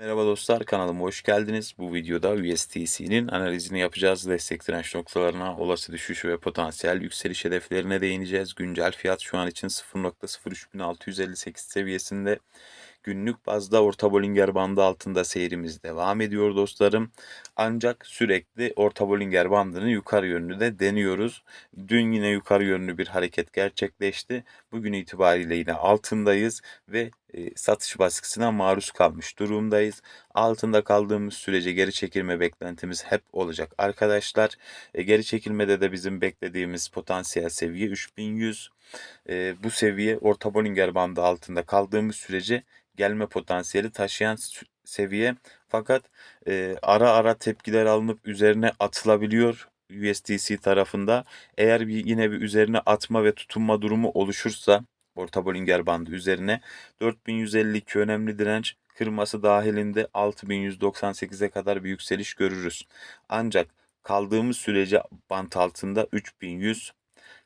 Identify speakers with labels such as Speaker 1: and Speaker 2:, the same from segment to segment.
Speaker 1: Merhaba dostlar kanalıma hoş geldiniz. Bu videoda USDC'nin analizini yapacağız. Destek direnç noktalarına, olası düşüş ve potansiyel yükseliş hedeflerine değineceğiz. Güncel fiyat şu an için 0.03658 seviyesinde. Günlük bazda orta Bollinger bandı altında seyrimiz devam ediyor dostlarım. Ancak sürekli orta Bollinger bandını yukarı yönlü de deniyoruz. Dün yine yukarı yönlü bir hareket gerçekleşti. Bugün itibariyle yine altındayız ve e, satış baskısına maruz kalmış durumdayız. Altında kaldığımız sürece geri çekilme beklentimiz hep olacak arkadaşlar. E, geri çekilmede de bizim beklediğimiz potansiyel seviye 3100. E, bu seviye orta Bollinger bandı altında kaldığımız sürece gelme potansiyeli taşıyan seviye. Fakat e, ara ara tepkiler alınıp üzerine atılabiliyor USDC tarafında. Eğer bir yine bir üzerine atma ve tutunma durumu oluşursa orta Bollinger bandı üzerine 4152 önemli direnç kırması dahilinde 6198'e kadar bir yükseliş görürüz. Ancak kaldığımız sürece bant altında 3100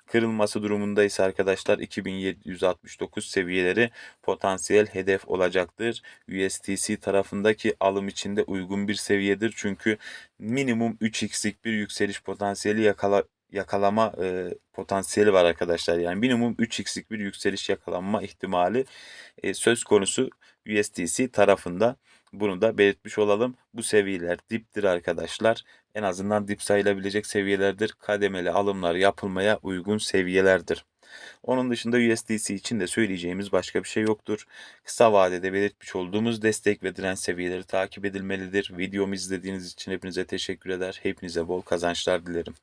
Speaker 1: kırılması durumunda ise arkadaşlar 2769 seviyeleri potansiyel hedef olacaktır. USDC tarafındaki alım içinde uygun bir seviyedir. Çünkü minimum 3x'lik bir yükseliş potansiyeli yakala, yakalama e, potansiyeli var arkadaşlar. Yani minimum 3x'lik bir yükseliş yakalanma ihtimali e, söz konusu USDC tarafında. Bunu da belirtmiş olalım. Bu seviyeler diptir arkadaşlar. En azından dip sayılabilecek seviyelerdir. Kademeli alımlar yapılmaya uygun seviyelerdir. Onun dışında USDC için de söyleyeceğimiz başka bir şey yoktur. Kısa vadede belirtmiş olduğumuz destek ve direnç seviyeleri takip edilmelidir. Videomu izlediğiniz için hepinize teşekkür eder. Hepinize bol kazançlar dilerim.